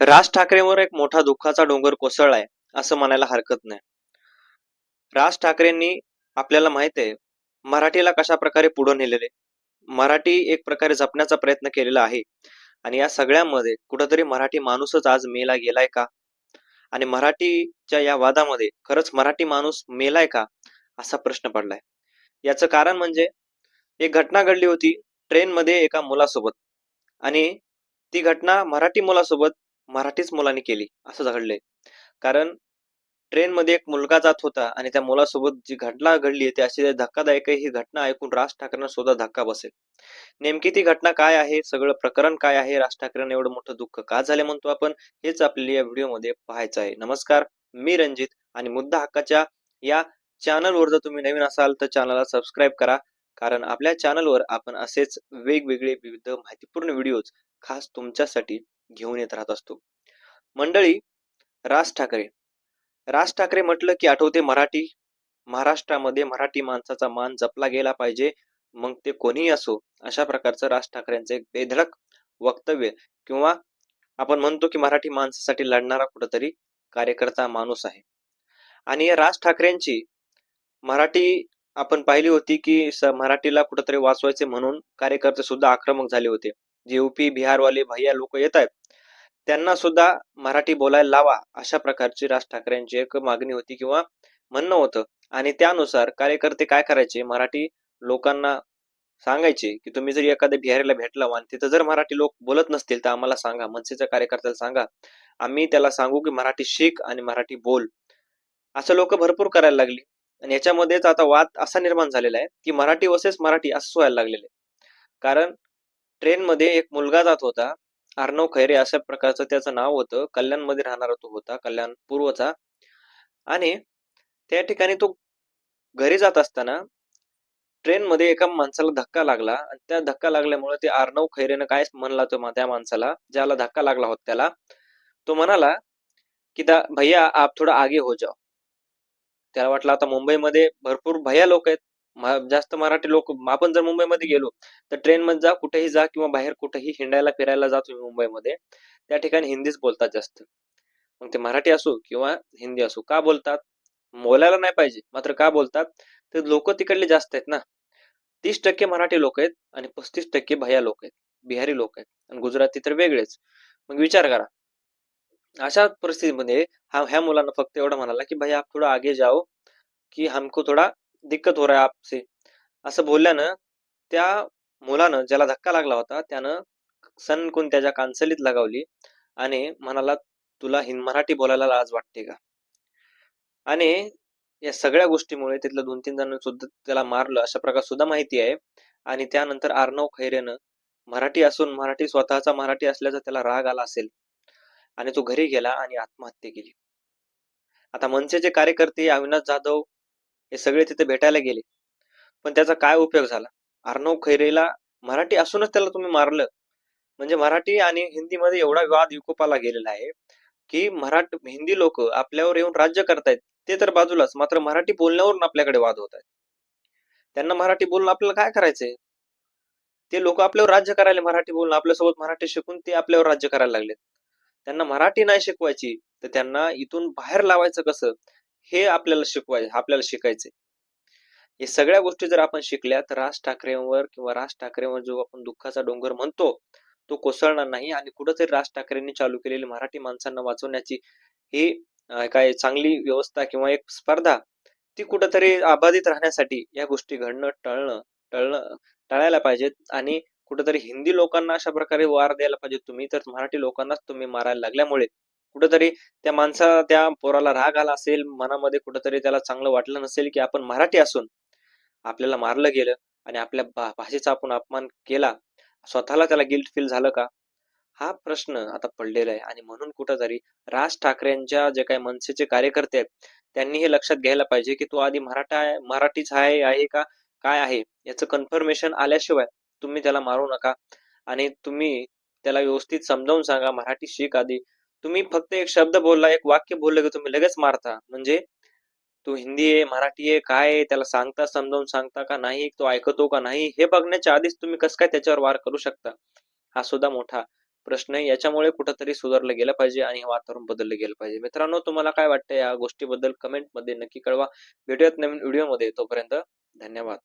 राज ठाकरेंवर एक मोठा दुःखाचा डोंगर कोसळलाय असं म्हणायला हरकत नाही. राज ठाकरेंनी आपल्याला माहीत आहे मराठीला कशा प्रकारे पुढे नेलेले मराठी एक प्रकारे जपण्याचा प्रयत्न केलेला आहे. आणि या सगळ्यामध्ये कुठंतरी मराठी माणूसच आज मेला गेलाय का? आणि मराठीच्या या वादामध्ये खरंच मराठी माणूस मेलाय का? असा प्रश्न पडलाय. याचं कारण म्हणजे एक घटना घडली होती ट्रेनमध्ये एका मुलासोबत. आणि ती घटना मराठी मुलासोबत मराठीच मुलाने केली. असं घडलंय. कारण ट्रेनमध्ये एक मुलगा जात होता आणि त्या मुलासोबत जी घटना घडली ती अशी धक्कादायक आहे. ही घटना ऐकून राज ठाकरेंना सुद्धा धक्का बसेल. नेमकी ती घटना काय आहे? सगळं प्रकरण काय आहे? राज ठाकरेंना एवढं मोठं दुःख का झाले म्हणतो आपण? हेच आपल्याला या व्हिडिओमध्ये पाहायचं आहे. नमस्कार मी रंजित आणि मुद्दा हक्काच्या या चॅनलवर जर तुम्ही नवीन असाल तर चॅनलला सबस्क्राईब करा. कारण आपल्या चॅनलवर आपण असेच वेगवेगळे विविध माहितीपूर्ण व्हिडिओज खास तुमच्यासाठी घेऊन येत राहत असतो. मंडळी राज ठाकरे. राज ठाकरे म्हटलं की आठवते मराठी. महाराष्ट्रामध्ये मराठी माणसाचा मान जपला गेला पाहिजे. मग ते कोणीही असो अशा प्रकारचं राज ठाकरेंचं एक बेधडक वक्तव्य किंवा आपण म्हणतो की मराठी माणसासाठी लढणारा कुठंतरी कार्यकर्ता माणूस आहे. आणि या राज ठाकरेंची मराठी आपण पाहिली होती की मराठीला कुठंतरी वाचवायचे म्हणून कार्यकर्ते सुद्धा आक्रमक झाले होते. जे युपी बिहारवाले भैया लोक येत आहेत त्यांना सुद्धा मराठी बोलायला लावा अशा प्रकारची राज ठाकरेंची एक मागणी होती किंवा म्हणणं होतं. आणि त्यानुसार कार्यकर्ते काय करायचे? मराठी लोकांना सांगायचे की तुम्ही जर एखाद्या बिहारीला भेटला आणि तिथं जर मराठी लोक बोलत नसतील तर आम्हाला सांगा मनसेच्या कार्यकर्त्याला सांगा. आम्ही त्याला सांगू की मराठी शिक आणि मराठी बोल. असं लोक भरपूर करायला लागली. आणि याच्यामध्येच आता वाद असा निर्माण झालेला आहे की मराठी वसेस मराठी असं व्हायला लागलेले कारण ट्रेनमध्ये एक मुलगा जात होता अर्णव खैरे अशा प्रकारचं त्याचं नाव होतं. कल्याणमध्ये राहणारा तो होता कल्याण पूर्वचा. आणि त्या ठिकाणी तो घरी जात असताना ट्रेनमध्ये एका माणसाला धक्का लागला. आणि त्या धक्का लागल्यामुळे ते अर्णव खैरेनं काय म्हणला तो त्या माणसाला ज्याला धक्का लागला होता त्याला. तो म्हणाला की दा भैया आप थोडा आगे हो जाओ. त्याला वाटलं आता मुंबईमध्ये भरपूर भैया लोक आहेत. जास्त मराठी लोक आपण जर मुंबईमध्ये गेलो तर ट्रेन मध्ये जा कुठेही जा किंवा बाहेर कुठेही हिंडायला फिरायला जा तुम्ही मुंबईमध्ये. त्या ठिकाणी हिंदीच बोलतात जास्त. मग ते मराठी असो किंवा हिंदी असो का बोलतात? बोलायला नाही पाहिजे मात्र का बोलतात? तर लोक तिकडले जास्त आहेत ना. तीस टक्के मराठी लोक आहेत आणि पस्तीस टक्के भैया लोक आहेत बिहारी लोक आहेत आणि गुजराती तर वेगळेच. मग विचार करा. अशा परिस्थितीमध्ये हा ह्या मुलांना फक्त एवढं म्हणाला की भाई आप थोडा आगे जाओ की हमको थोडा दिक्कत हो रहा है आपसे। असं बोलल्यानं त्या मुलानं ज्याला धक्का लागला होता त्यानं सनकून त्याच्या कांसलीत लगावली आणि म्हणाला तुला हिंद मराठी बोलायला लाज वाटते का? आणि या सगळ्या गोष्टीमुळे तिथल्या दोन तीन जण सुद्धा त्याला मारलं अशा प्रकार सुद्धा माहिती आहे. आणि त्यानंतर आर्णव खैरेनं मराठी असून मराठी स्वतःचा मराठी असल्याचा त्याला राग आला असेल आणि तो घरी गेला आणि आत्महत्या केली. आता मनसेचे कार्यकर्ते अविनाश जाधव हे सगळे तिथे भेटायला गेले. पण त्याचा काय उपयोग झाला? अर्णव खैरेला मराठी असूनच त्याला तुम्ही मारलं. म्हणजे मराठी आणि हिंदीमध्ये एवढा वाद विकोपाला गेलेला आहे की मराठी हिंदी लोक आपल्यावर येऊन राज्य करतायत ते तर बाजूलाच मात्र मराठी बोलण्यावरून आपल्याकडे वाद होत आहेत. त्यांना मराठी बोलून आपल्याला काय करायचंय? ते लोक आपल्यावर राज्य करायला मराठी बोलून आपल्यासोबत मराठी शिकून ते आपल्यावर राज्य करायला लागलेत. त्यांना मराठी नाही शिकवायची तर त्यांना इथून बाहेर लावायचं कसं? हे आपल्याला शिकवाय आपल्याला शिकायचंय. हे सगळ्या गोष्टी जर आपण शिकल्या तर राज ठाकरेंवर किंवा राज ठाकरेंवर जो आपण दुःखाचा डोंगर म्हणतो तो कोसळणार नाही आणि कुठंतरी राज ठाकरेंनी चालू केलेली मराठी माणसांना वाचवण्याची ही काय चांगली व्यवस्था किंवा एक स्पर्धा ती कुठंतरी अबाधित राहण्यासाठी या गोष्टी घडणं टळणं टळणं टाळायला पाहिजेत आणि कुठंतरी हिंदी लोकांना अशा प्रकारे वार द्यायला पाहिजे तुम्ही तर मराठी लोकांनाच तुम्ही मारायला लागल्यामुळे कुठंतरी त्या माणसा त्या पोराला राग आला असेल मनामध्ये कुठंतरी त्याला चांगलं वाटलं नसेल की आपण मराठी असून आपल्याला मारलं गेलं आणि आपल्या भाषेचा आपण अपमान केला स्वतःला त्याला गिल्ट फील झालं का? हा प्रश्न आता पडलेला आहे आणि म्हणून कुठंतरी राज ठाकरेंच्या जे काही मनसेचे कार्यकर्ते आहेत त्यांनी हे लक्षात घ्यायला पाहिजे की तो आधी मराठा आहे मराठीच आहे आहे का काय आहे याचं कन्फर्मेशन आल्याशिवाय तुम्ही त्याला मारू नका आणि तुम्ही त्याला व्यवस्थित समजावून सांगा मराठी शिक आधी तुम्ही फक्त एक शब्द बोलला एक वाक्य बोललं की तुम्ही लगेच मारता. म्हणजे तो हिंदी आहे मराठी आहे काय आहे त्याला सांगता समजावून सांगता का नाही तो ऐकतो का नाही हे बघण्याच्या आधीच तुम्ही कसं काय त्याच्यावर वार करू शकता? हा सुद्धा मोठा प्रश्न आहे. याच्यामुळे कुठंतरी सुधारलं गेलं पाहिजे आणि वातावरण बदललं गेलं पाहिजे. मित्रांनो तुम्हाला काय वाटतं या गोष्टीबद्दल कमेंटमध्ये नक्की कळवा. भेटूयात नवीन व्हिडिओमध्ये. तोपर्यंत धन्यवाद.